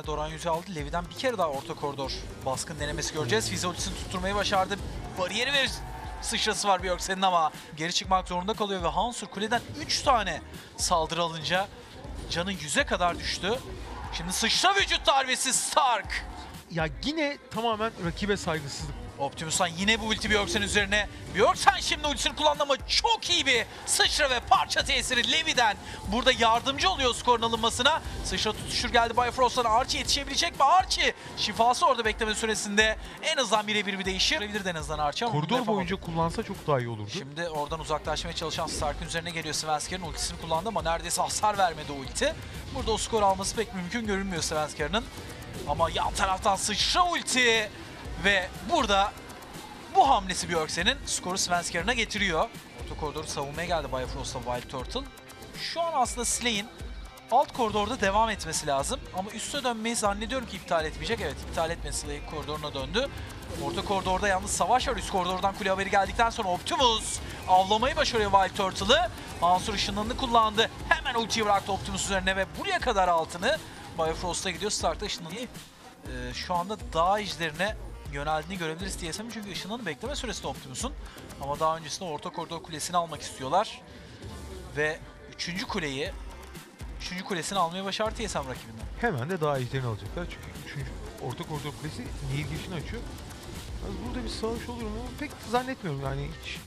tane Doran yüzü aldı. Levi'den bir kere daha orta koridor baskın denemesi göreceğiz. Fize ultisini tutturmayı başardı. Bariyeri ve sıçrası var Björksen'in ama geri çıkmak zorunda kalıyor ve Hansur kuleden 3 tane saldırı alınca canı 100'e kadar düştü. Şimdi sıçra vücut darbesi Stark. Ya yine tamamen rakibe saygısızlık. Optimus'tan yine bu ulti Björksen üzerine. Björksen şimdi ultisini kullandı ama çok iyi bir sıçra ve parça tesiri Levi'den. Burada yardımcı oluyor skorun alınmasına. Sıçra tutuşur geldi Bifrost'tan. Archie yetişebilecek mi? Archie şifası orada bekleme süresinde en azından birebir bir değişir. Olabilir en azından Archie ama Koridor boyunca kullansa çok daha iyi olurdu. Şimdi oradan uzaklaşmaya çalışan Stark'ın üzerine geliyor Svensker'in ultisini kullandı ama neredeyse hasar vermedi ulti. Burada o skor alması pek mümkün görünmüyor Svensker'in. Ama yan taraftan sıçra ulti ve burada bu hamlesi Björksen'in skoru Svensker'ine getiriyor. Orta koridoru savunmaya geldi Bifrost'la Wild Turtle. Şu an aslında Slay'in alt koridorda devam etmesi lazım. Ama üste dönmeyi zannediyorum ki iptal etmeyecek. Evet iptal etmedi Slay koridoruna döndü. Orta koridorda yalnız savaş var. Üst koridordan kule haberi geldikten sonra Optimus avlamayı başarıyor Wild Turtle'ı. Mansur ışınlarını kullandı. Hemen ultiyi bıraktı Optimus üzerine ve buraya kadar altını Bifrost'a gidiyor. Stark'ta ışınlanı. Ee, şu anda dağ ejderine yöneldiğini görebiliriz TSM'in çünkü ışınlanı bekleme süresi de Optimus'un. Ama daha öncesinde orta koridor kulesini almak istiyorlar. Ve üçüncü kuleyi, üçüncü kulesini almayı başardı TSM rakibinden. Hemen de daha ejderini alacaklar. Çünkü üçüncü orta koridor kulesi nehir girişini açıyor. Burada bir savaş olur mu? Pek zannetmiyorum yani hiç.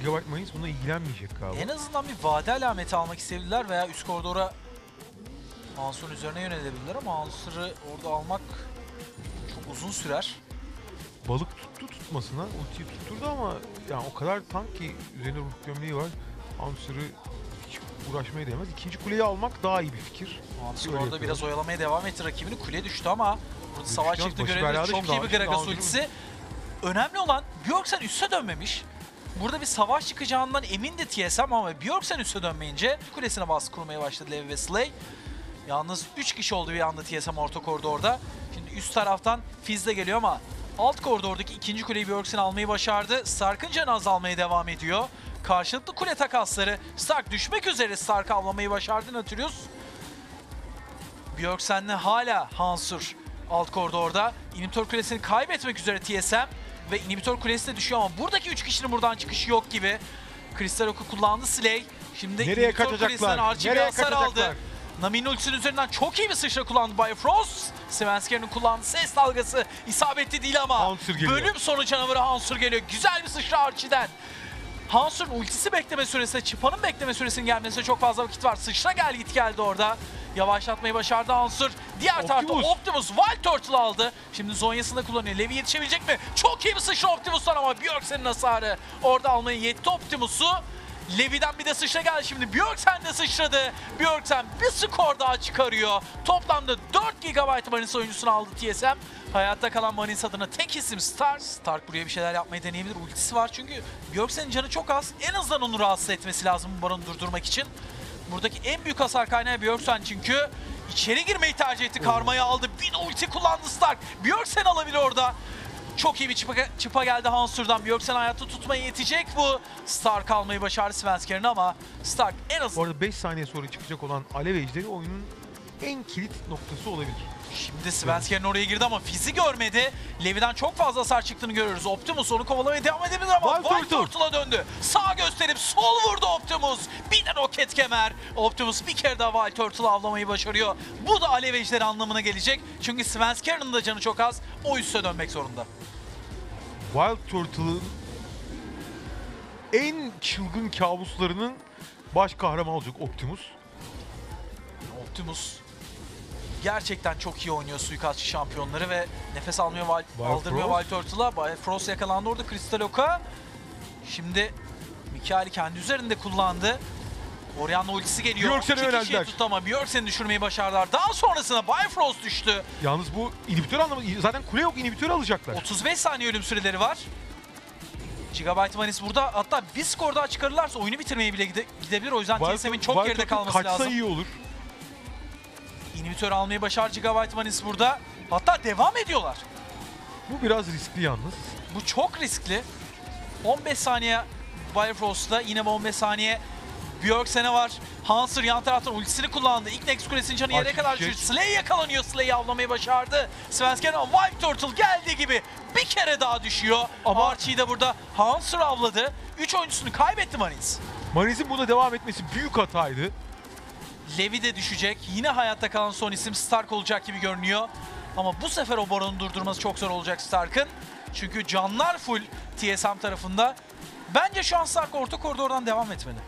Gigabyte Marines buna ilgilenmeyecek galiba. En azından bir vade alameti almak isteyebilirler veya üst koridora Mansur'un üzerine yönelebilirler ama Mansur'u orada almak çok uzun sürer. Balık tuttu tutmasına ultiyi tutturdu ama yani o kadar tank ki üzerinde ruh gömleği var. Hamster'ı hiç uğraşmaya değmez. İkinci kuleyi almak daha iyi bir fikir. Öyle orada yapıyorlar. biraz oyalamaya devam etti rakibini. Kule düştü ama burada savaş çıktı belada Çok iyi bir Gragas ultisi. Önemli olan Bjorksen üste dönmemiş. Burada bir savaş çıkacağından emindi TSM ama Bjorksen üste dönmeyince kulesine baskı kurmaya başladı Levi ve Slay. Yalnız 3 kişi oldu bir anda TSM orta koridorda. Şimdi üst taraftan Fizz de geliyor ama alt koridordaki ikinci kuleyi Bjorksen almayı başardı. Stark'ın canı azalmaya devam ediyor. Karşılıklı kule takasları. Stark düşmek üzere Stark avlamayı başardı Nautilus. Björksen'le hala Hansur alt koridorda. İnhibitor kulesini kaybetmek üzere TSM ve inhibitor kulesi de düşüyor ama buradaki 3 kişinin buradan çıkışı yok gibi. Kristal Oku kullandı Slay. Şimdi Nereye kaçacaklar? kulesinden Archie bir hasar aldı. Nami'nin ultisinin üzerinden çok iyi bir sıçra kullandı Bifrost. Svensker'in kullandığı ses dalgası isabetli değil ama bölüm sonu canavarı Hansur geliyor. Güzel bir sıçra Archie'den. Hansur'un ultisi bekleme süresi, Çıpa'nın bekleme süresinin gelmesine çok fazla vakit var. Sıçra gel git geldi orada. Yavaşlatmayı başardı Hansur. Diğer tarafta Optimus. Wild Turtle aldı. Şimdi Zonya'sını kullanıyor. Levi yetişebilecek mi? Çok iyi bir sıçra Optimus'tan ama Björksen'in hasarı. Orada almaya yetti Optimus'u. Levi'den bir de sıçra geldi şimdi. Björksen de sıçradı. Björksen bir skor daha çıkarıyor. Toplamda 4 GB Marines oyuncusunu aldı TSM. Hayatta kalan Marines adına tek isim Stark. Stark buraya bir şeyler yapmayı deneyebilir. Ultisi var çünkü Björksen'in canı çok az. En azından onu rahatsız etmesi lazım bu baronu durdurmak için. Buradaki en büyük hasar kaynağı Björksen çünkü içeri girmeyi tercih etti. Karmayı aldı. Bir ulti kullandı Stark. Björksen alabilir orada. Çok iyi bir çıpa, çıpa geldi Hansur'dan. Björksen hayatta tutmaya yetecek bu. Stark almayı başardı Svensker'in ama Stark en az Bu arada 5 saniye sonra çıkacak olan Alev Ejderi oyunun en kilit noktası olabilir. Şimdi Svensker'in oraya girdi ama Fizz'i görmedi. Levi'den çok fazla hasar çıktığını görüyoruz. Optimus onu kovalamaya devam edebilir ama Turtle. Turtle'a döndü. Sağ gösterip sol vurdu Optimus. Bir de roket kemer. Optimus bir kere daha Wild Turtle'ı avlamayı başarıyor. Bu da alev ejderi anlamına gelecek. Çünkü Svensker'in de canı çok az. O üste dönmek zorunda. Wild Turtle'ın en çılgın kabuslarının baş kahramanı olacak Optimus. Optimus gerçekten çok iyi oynuyor suikastçı şampiyonları ve nefes almıyor, Wild aldırmıyor. Wild Frost yakalandı orada Crystal Oak'a. Şimdi Mikael'i kendi üzerinde kullandı. Orianna ultisi geliyor. Björksen'e İki kişiyi tuttu ama Björksen'i düşürmeyi başardılar. Daha sonrasında Bifrost düştü. Yalnız bu inhibitör anlamı zaten kule yok inhibitör alacaklar. 35 saniye ölüm süreleri var. Gigabyte Manis burada hatta bir skor daha çıkarırlarsa oyunu bitirmeye bile gide- gidebilir. O yüzden TSM'in çok Wild geride kalması kaçsa lazım. iyi olur. İnhibitör almayı başar Gigabyte Manis burada. Hatta devam ediyorlar. Bu biraz riskli yalnız. Bu çok riskli. 15 saniye Bifrost'la yine bu 15 saniye Björksen'e var. Hanser yan taraftan ultisini kullandı. İlk Nex Kulesi'nin canı yere kadar düştü. Slay yakalanıyor. Slay'i avlamayı başardı. Svensker ama Wild Turtle geldiği gibi bir kere daha düşüyor. Ama Archie'yi de burada Hanser avladı. 3 oyuncusunu kaybetti Marines. Mariz'in buna devam etmesi büyük hataydı. Levi de düşecek. Yine hayatta kalan son isim Stark olacak gibi görünüyor. Ama bu sefer o Baron'u durdurması çok zor olacak Stark'ın. Çünkü canlar full TSM tarafında. Bence şu an Stark orta koridordan devam etmeli.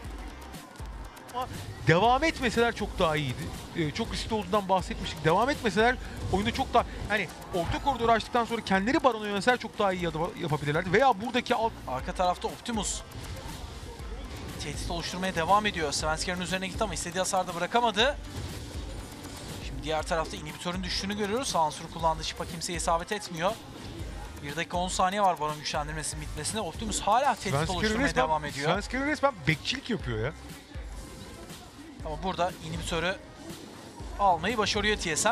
Ama devam etmeseler çok daha iyiydi. Ee, çok riskli olduğundan bahsetmiştik. Devam etmeseler oyunda çok daha... Yani orta koridoru açtıktan sonra kendileri barona yönelseler çok daha iyi yapabilirlerdi. Veya buradaki alt... Arka tarafta Optimus tehdit oluşturmaya devam ediyor. Svensker'in üzerine gitti ama istediği hasarda bırakamadı. Şimdi diğer tarafta inhibitörün düştüğünü görüyoruz. Hansur kullandığı şipa kimseye isabet etmiyor. 1 dakika 10 saniye var Baron güçlendirmesinin bitmesine. Optimus hala tehdit Svenskeri oluşturmaya resmen, devam ediyor. Svenskeri resmen bekçilik yapıyor ya. Ama burada inhibitörü almayı başarıyor TSM.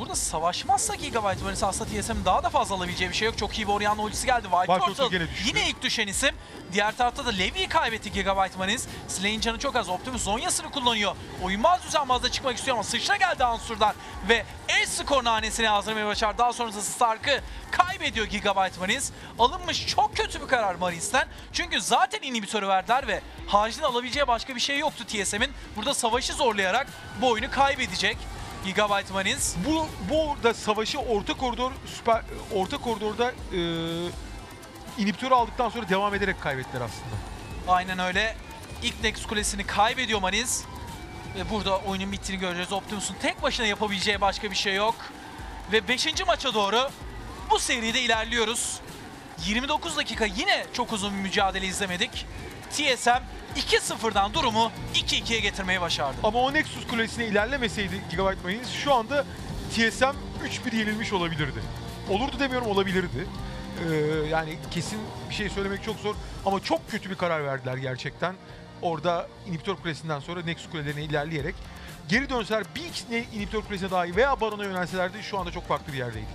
Burada savaşmazsa Gigabyte Marines aslında TSM'in daha da fazla alabileceği bir şey yok. Çok iyi bir Orianna ultisi geldi. White Turtle yine ilk düşen isim. Diğer tarafta da Levi'yi kaybetti Gigabyte Marines. Slay'in canı çok az. Optimus Zonya'sını kullanıyor. Oyunbaz düzenbazda çıkmak istiyor ama sıçra geldi Ansur'dan. Ve el skor nanesini yazdırmayı başardı. Daha sonrasında Stark'ı kaybediyor Gigabyte Marines. Alınmış çok kötü bir karar Marines'ten. Çünkü zaten inhibitörü verdiler ve haricinde alabileceği başka bir şey yoktu TSM'in. Burada savaşı zorlayarak bu oyunu kaybedecek Gigabyte Marines. Bu bu da savaşı orta koridor süper orta koridorda e, inhibitörü aldıktan sonra devam ederek kaybettiler aslında. Aynen öyle. İlk Nex Kulesi'ni kaybediyor Maniz. Ve burada oyunun bittiğini göreceğiz. Optimus'un tek başına yapabileceği başka bir şey yok. Ve 5. maça doğru bu seride ilerliyoruz. 29 dakika yine çok uzun bir mücadele izlemedik. TSM 2-0'dan durumu 2-2'ye getirmeyi başardı. Ama o Nexus kulesine ilerlemeseydi Gigabyte Marines şu anda TSM 3-1 yenilmiş olabilirdi. Olurdu demiyorum olabilirdi. Ee, yani kesin bir şey söylemek çok zor ama çok kötü bir karar verdiler gerçekten. Orada inhibitör kulesinden sonra Nexus kulelerine ilerleyerek geri dönseler bir ikisine inhibitör kulesine dahi veya barona yönelselerdi şu anda çok farklı bir yerdeydik.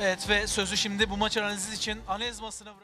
Evet ve sözü şimdi bu maç analizi için analiz masasına bırak-